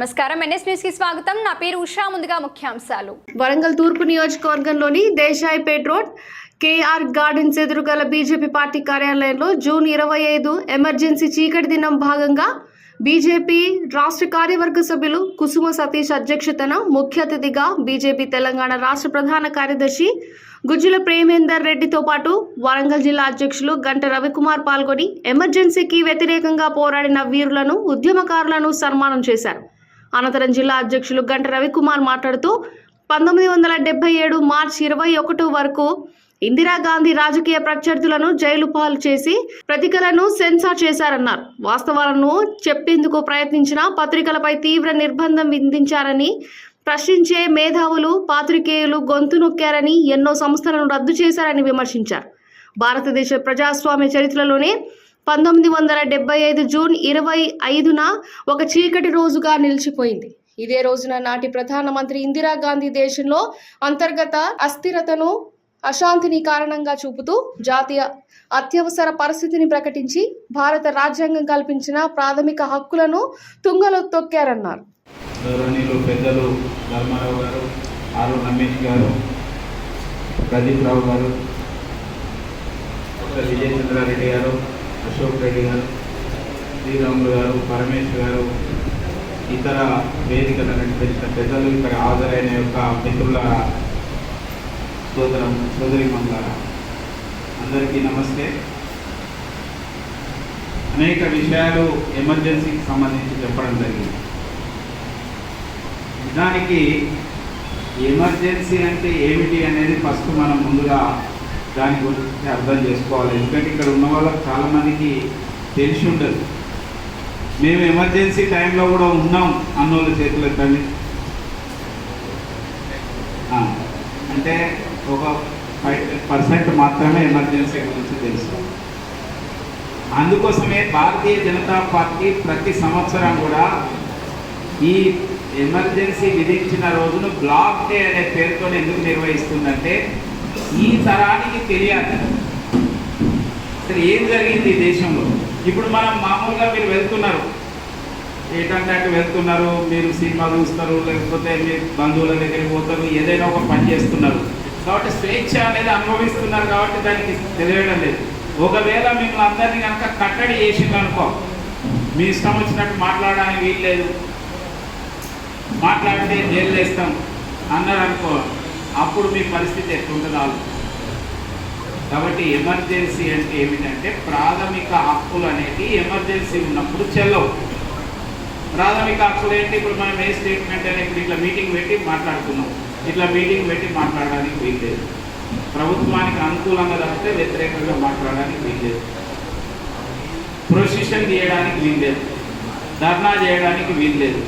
నమస్కారం. ఎన్ఎస్ న్యూస్కి స్వాగతం. నా పేరు ఉషా. ముందుగా ముఖ్యాంశాలు. వరంగల్ తూర్పు నియోజకవర్గంలోని దేశాయిపేట్ రోడ్ కేఆర్ గార్డెన్స్ ఎదురుగల బీజేపీ పార్టీ కార్యాలయంలో జూన్ ఇరవై ఐదు ఎమర్జెన్సీ చీకటి దినం భాగంగా బీజేపీ రాష్ట్ర కార్యవర్గ సభ్యులు కుసుమ సతీష్ అధ్యక్షతన ముఖ్య అతిథిగా బీజేపీ తెలంగాణ రాష్ట్ర ప్రధాన కార్యదర్శి గుజ్జుల ప్రేమేందర్ రెడ్డితో పాటు వరంగల్ జిల్లా అధ్యక్షులు గంట రవికుమార్ పాల్గొని ఎమర్జెన్సీకి వ్యతిరేకంగా పోరాడిన వీరులను ఉద్యమకారులను సన్మానం చేశారు. అనంతరం జిల్లా అధ్యక్షులు గంట రవికుమార్ మాట్లాడుతూ పంతొమ్మిది వందల డెబ్బై ఏడు మార్చి ఇరవై ఒకటి వరకు ఇందిరాగాంధీ రాజకీయ ప్రత్యర్థులను జైలు పాలు చేసి ప్రతికలను సెన్సార్ చేశారన్నారు. వాస్తవాలను చెప్పేందుకు ప్రయత్నించిన పత్రికలపై తీవ్ర నిర్బంధం విధించారని ప్రశ్నించే మేధావులు పాత్రికేయులు గొంతు నొక్కారని ఎన్నో సంస్థలను రద్దు చేశారని విమర్శించారు. భారతదేశ ప్రజాస్వామ్య చరిత్రలోనే పంతొమ్మిది వందల డెబ్బై ఐదు జూన్ ఇరవై ఐదున ఒక చీకటి రోజుగా నిలిచిపోయింది. ఇదే రోజున నాటి ప్రధానమంత్రి ఇందిరాగాంధీ దేశంలో అంతర్గత అస్థిరతను అశాంతిని కారణంగా చూపుతూ జాతీయ అత్యవసర పరిస్థితిని ప్రకటించి భారత రాజ్యాంగం కల్పించిన ప్రాథమిక హక్కులను తుంగలో తొక్కారన్నారు. పెద్దలు ధర్మారావు గారు ఆరు రమేష్ గారు ప్రదీప్ రావు గారు విజయచంద్రారెడ్డి గారు అశోక్ రెడ్డి గారు శ్రీరాములు గారు పరమేశ్వర్ గారు ఇతర వేదికల అలంకరించిన పెద్దలు ఇక్కడ హాజరైన యొక్క మిత్రుల సోదరం సోదరి అందరికీ నమస్తే. అనేక విషయాలు ఎమర్జెన్సీకి సంబంధించి చెప్పడం జరిగింది. నిజానికి ఎమర్జెన్సీ అంటే ఏమిటి అనేది ఫస్ట్ మనం ముందుగా దాని గురించి అర్థం చేసుకోవాలి. ఎందుకంటే ఇక్కడ ఉన్న వాళ్ళకి చాలామందికి తెలిసి ఉండదు మేము ఎమర్జెన్సీ టైంలో కూడా ఉన్నాం అన్నోళ్ళ చేతులు ఎత్తండి ఆ, అంటే ఒక ఫైవ్ పర్సెంట్ మాత్రమే ఎమర్జెన్సీ గురించి తెలుసు. అందుకోసమే భారతీయ జనతా పార్టీ ప్రతి సంవత్సరం కూడా ఈ ఎమర్జెన్సీ విధించిన రోజును బ్లాక్ డే అనే పేరుతో ఎందుకు నిర్వహిస్తుందంటే ఈ తరానికి తెలియాలి. అసలు ఏం జరిగింది ఈ దేశంలో? ఇప్పుడు మనం మామూలుగా మీరు వెళ్తున్నారు. ఏటంటే అటు వెళ్తున్నారు? మీరు సినిమా చూస్తారు లేకపోతే మీ బంధువుల దగ్గరికి పోతారు ఏదైనా ఒక పని చేస్తున్నారు. కాబట్టి స్వేచ్ఛ అనేది అనుభవిస్తున్నారు కాబట్టి దానికి తెలియడం లేదు. ఒకవేళ మిమ్మల్ని అందరినీ కనుక కట్టడి చేసింది అనుకో మీ ఇష్టం వచ్చినట్టు మాట్లాడడానికి వీలు లేదు మాట్లాడితే జైలు వేస్తాం అన్నారు అనుకో అప్పుడు మీ పరిస్థితి ఎట్లుంటుంది కాబట్టి ఎమర్జెన్సీ అంటే ఏమిటంటే ప్రాథమిక హక్కులు అనేది ఎమర్జెన్సీ ఉన్నప్పుడు చెల్లవు. ప్రాథమిక హక్కులు ఏంటి? ఇప్పుడు మనం ఏ స్టేట్మెంట్ అనేది ఇప్పుడు ఇట్లా మీటింగ్ పెట్టి మాట్లాడుతున్నాం. ఇట్లా మీటింగ్ పెట్టి మాట్లాడడానికి వీల్లేదు. ప్రభుత్వానికి అనుకూలంగా తప్పితే వ్యతిరేకంగా మాట్లాడడానికి వీల్లేదు. ప్రొసిషన్ చేయడానికి వీల్లేదు. ధర్నా చేయడానికి వీల్లేదు.